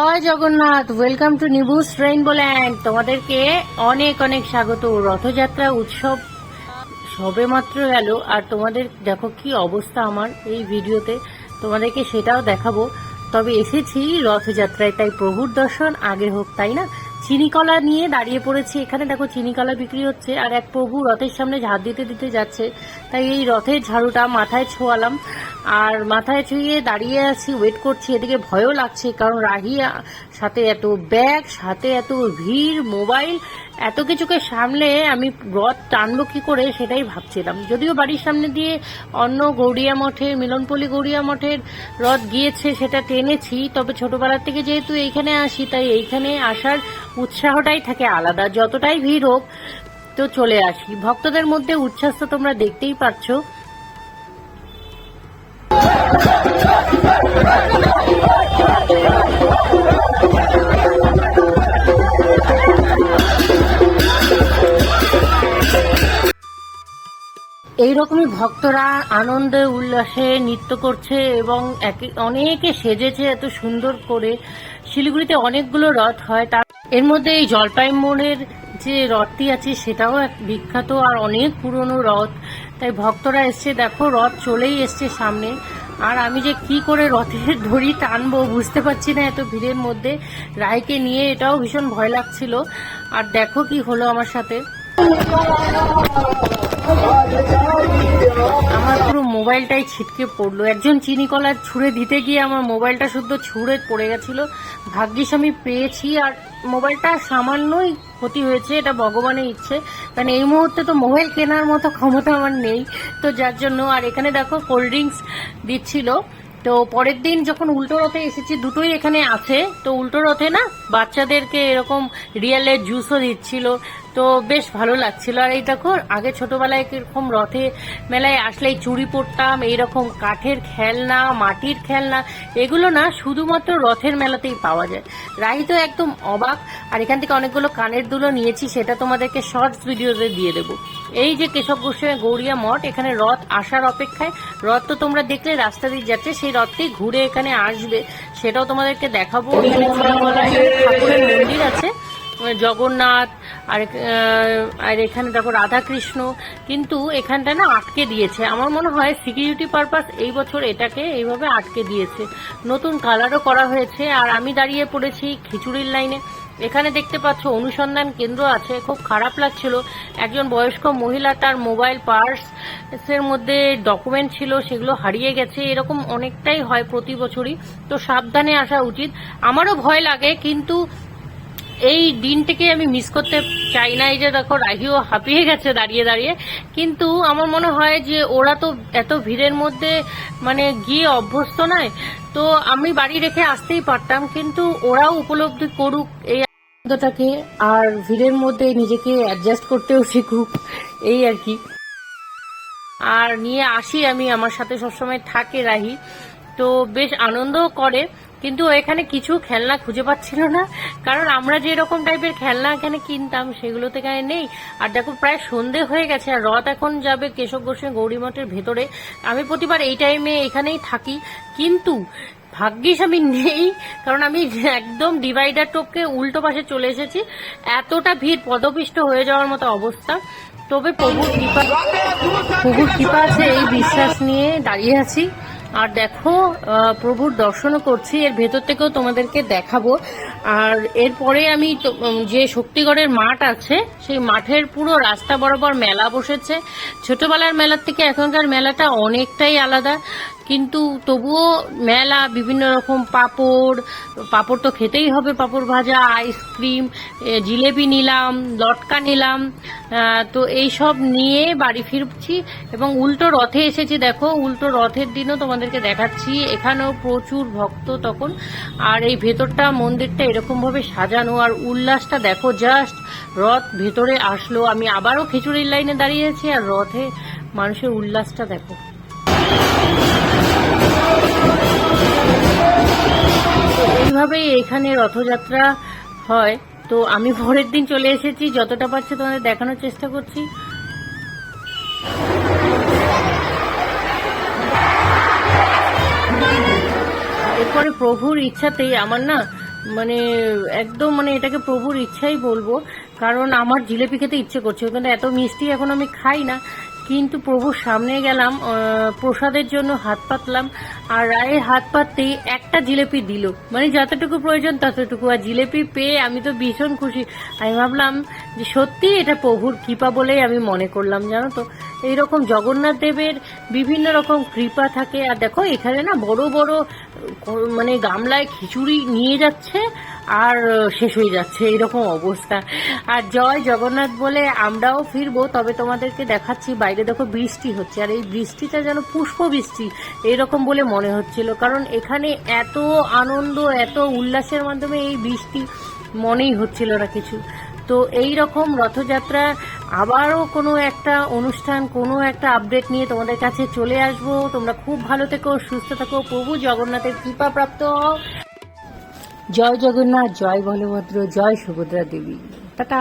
Joy Jagannath welcome to নিবুস train বলেন তোমাদেরকে অনেক অনেক স্বাগত। রথযাত্রা উৎসব সবে মাত্র গেল, আর তোমাদের, দেখো কি অবস্থা আমার এই ভিডিওতে, তোমাদেরকে সেটাও দেখাবো। তবে এসেছি রথযাত্রায়, তাই প্রভুর দর্শন, আগে হোক, তাই না? চিনিকলা নিয়ে দাঁড়িয়ে পড়েছি। এখানে দেখো চিনিকলা বিক্রি হচ্ছে আর এক প্রভু রথের সামনে ঝাড় দিতে দিতে যাচ্ছে। তাই এই রথের ঝাড়ুটা মাথায় ছোঁয়ালাম। আর মাথায় ছুঁয়ে দাঁড়িয়ে আছি ওয়েট করছি। এদিকে ভয়ও লাগছে, কারণ রাহি সাথে এত ব্যাগ সাথে এত ভিড় মোবাইল এত কিছুকে সামলে আমি রথ টানবো কি করে সেটাই ভাবছিলাম। যদিও বাড়ির সামনে দিয়ে অন্য গৌরিয়া মঠের, মিলনপল্লী গৌরিয়া মঠের রথ গিয়েছে সেটা টেনেছি, তবে ছোটবেলার থেকে যেহেতু এইখানে আসি, তাই এইখানে আসার উৎসাহটাই থাকে আলাদা। যতটাই ভিড় হোক, তো চলে আসি। ভক্তদের মধ্যে উচ্ছ্বাস তো তোমরা দেখতেই পাচ্ছ। এইরকমই ভক্তরা আনন্দে, উল্লাসে নৃত্য করছে এবং অনেকে সেজেছে এত সুন্দর করে। শিলিগুড়িতে অনেকগুলো রথ হয়। তার এর মধ্যে এই জলপাই মোড়ের যে রথটি আছে, সেটাও এক বিখ্যাত আর অনেক পুরনো রথ। তাই ভক্তরা এসছে, দেখো, রথ চলেই এসছে সামনে। আর আমি যে কি করে রথের দড়ি টানবো বুঝতে পারছি না এত ভিড়ের মধ্যে। রায়কে নিয়ে এটাও ভীষণ ভয় লাগছিল। আর দেখো কি হলো আমার সাথে। আমার পুরো মোবাইলটাই ছিটকে পড়ল। একজন চিনি কলার ছুঁড়ে দিতে গিয়ে আমার মোবাইলটা শুদ্ধ ছুঁড়ে পড়ে গেছিল। ভাগ্যিস আমি পেয়েছি আর মোবাইলটা সামান্যই ক্ষতি হয়েছে, এটা ভগবানের ইচ্ছে। কারণ এই মুহূর্তে তো মোবাইল কেনার মতো ক্ষমতা আমার নেই। তো যার জন্য, আর এখানে দেখো, কোল্ড ড্রিঙ্কস দিচ্ছিল। তো পরের দিন যখন উল্টো রথে এসেছি, দুটোই এখানে আছে। তো উল্টো রথে না, বাচ্চাদেরকে এরকম রিয়েলের জুসও দিচ্ছিল। তো বেশ ভালো লাগছিল। আর এই দেখো, আগে ছোটবেলায় এরকম রথে মেলায় আসলেই চুড়ি পরতাম, এইরকম কাঠের খেলনা, মাটির খেলনা, এগুলো না শুধুমাত্র রথের মেলাতেই পাওয়া যায়। রাহি তো একদম অবাক। আর এখান থেকে অনেকগুলো কানের দুলো নিয়েছি, সেটা তোমাদেরকে শর্টস ভিডিওতে দিয়ে দেবো। এই যে কেশব গোস্বামী গৌরিয়া মঠ, এখানে রথ আসার অপেক্ষায়। রথ তো তোমরা দেখলে, রাস্তা দিয়ে যাচ্ছে, সেই রথটি ঘুরে এখানে আসবে। সেটাও তোমাদেরকে দেখাবো। ঠাকুরের মন্দির আছে। জগন্নাথ, আর আর এখানে দেখো রাধাকৃষ্ণ। কিন্তু এখানটা না আটকে দিয়েছে। আমার মনে হয় সিকিউরিটি পারপাস এই বছর এটাকে এইভাবে আটকে দিয়েছে। নতুন কালারও করা হয়েছে। আর আমি দাঁড়িয়ে পড়েছি খিচুড়ির লাইনে এখানে দেখতে পাচ্ছ অনুসন্ধান কেন্দ্র আছে। খুব খারাপ লাগছিল। একজন বয়স্ক মহিলা তার মোবাইল পার্স এর মধ্যে ডকুমেন্ট ছিল, সেগুলো হারিয়ে গেছে। এরকম অনেকটাই হয় প্রতি বছরই। তো সাবধানে আসা উচিত। আমারও ভয় লাগে, কিন্তু এই দিনটিকে আমি মিস করতে চাই না। এই যে দেখো, রাহিও হাঁপিয়ে গেছে দাঁড়িয়ে দাঁড়িয়ে। কিন্তু আমার মনে হয় যে ওরা তো এত ভিড়ের মধ্যে মানে গিয়ে অভ্যস্ত নয়। তো আমি বাড়ি রেখে আসতেই পারতাম, কিন্তু ওরাও উপলব্ধি করুক, এই আনন্দটাকে আর ভিড়ের মধ্যে নিজেকে অ্যাডজাস্ট করতেও শিখুক, এই আর কি। আর নিয়ে আসি আমি, আমার সাথে সবসময় থাকে রাহি। তো বেশ আনন্দও করে, কিন্তু এখানে কিছু খেলনা খুঁজে পাচ্ছিল না। কারণ আমরা যে রকম টাইপের খেলনা এখানে কিনতাম, সেগুলো তো এখানে নেই। আর দেখো, প্রায় সন্ধে হয়ে গেছে, আর রথ এখন যাবে কেশব গোস্বামী গৌরী মঠের ভেতরে। আমি প্রতিবার এই টাইমে এখানেই থাকি। কিন্তু ভাগ্যিস আমি নেই, কারণ আমি একদম ডিভাইডার টোপকে উল্টো পাশে চলে এসেছি। এতটা ভিড়, পদপিষ্ট হয়ে যাওয়ার মতো অবস্থা। তবে প্রভুর কৃপা প্রভুর কৃপা আছে এই বিশ্বাস নিয়ে দাঁড়িয়ে আছি। আর দেখো প্রভুর দর্শনও করছি, এর ভেতর থেকেও তোমাদেরকে দেখাবো। আর এরপরে আমি যে শক্তিগড়ের মাঠ আছে, সেই মাঠের পুরো রাস্তা বরাবর মেলা বসেছে। ছোটবেলার মেলার থেকে এখনকার মেলাটা অনেকটাই আলাদা। কিন্তু তবুও মেলা বিভিন্ন রকম পাপড় পাপড় তো খেতেই হবে পাপড় ভাজা আইসক্রিম এ, জিলেপি নিলাম লটকা নিলাম তো এই সব নিয়ে বাড়ি ফিরছি এবং উল্টো রথে এসেছি। দেখো উল্টো রথের দিনও তোমাদেরকে দেখাচ্ছি। এখানেও প্রচুর ভক্ত তখন। আর এই ভেতরটা মন্দিরটা এরকম ভাবে সাজানো আর উল্লাসটা দেখো জাস্ট রথ ভেতরে আসলো। আমি আবারও খিচুড়ির লাইনে দাঁড়িয়েছি আর রথে মানুষের উল্লাসটা দেখো। এইভাবেই এখানে রথযাত্রা হয়? তো আমি পরের দিন চলে এসেছি, যতটা পারছি তোমাদের দেখানোর চেষ্টা করছি। এরপরে প্রভুর ইচ্ছাতেই আমার না মানে একদম মানে এটাকে প্রভুর ইচ্ছাই বলব, কারণ আমার জিলেপি খেতে ইচ্ছে করছে কিন্তু এত মিষ্টি এখন আমি খাই না। কিন্তু প্রভুর সামনে গেলাম প্রসাদের জন্য হাত পাতলাম আর রায়ের হাত পাততেই একটা জিলেপি দিল। মানে যতটুকু প্রয়োজন ততটুকু। আর জিলেপি পেয়ে আমি তো ভীষণ খুশি। আমি ভাবলাম যে সত্যি এটা প্রভুর কৃপা বলেই আমি মনে করলাম, জানো তো। এইরকম জগন্নাথ দেবের বিভিন্ন রকম কৃপা থাকে। আর দেখো, এখানে না বড় বড় মানে গামলায় খিচুড়ি নিয়ে যাচ্ছে আর শেষ হয়ে যাচ্ছে এইরকম অবস্থা। আর জয় জগন্নাথ বলে আমরাও ফিরবো, তবে তোমাদেরকে দেখাচ্ছি, বাইরে দেখো বৃষ্টি হচ্ছে। আর এই বৃষ্টিটা যেন পুষ্প বৃষ্টি, এইরকম বলে মনে হচ্ছিল। কারণ এখানে এত আনন্দ, এত উল্লাসের মাধ্যমে এই বৃষ্টি মনেই হচ্ছিল না কিছু। তো এই রকম রথযাত্রা আবারও কোনো একটা অনুষ্ঠান কোনো একটা আপডেট নিয়ে তোমাদের কাছে চলে আসব। তোমরা খুব ভালো থেকো সুস্থ থাকো। প্রভু জগন্নাথের কৃপা প্রাপ্ত হও জয় জগন্নাথ জয় বলভদ্র জয় সুভদ্রা দেবী। টাটা।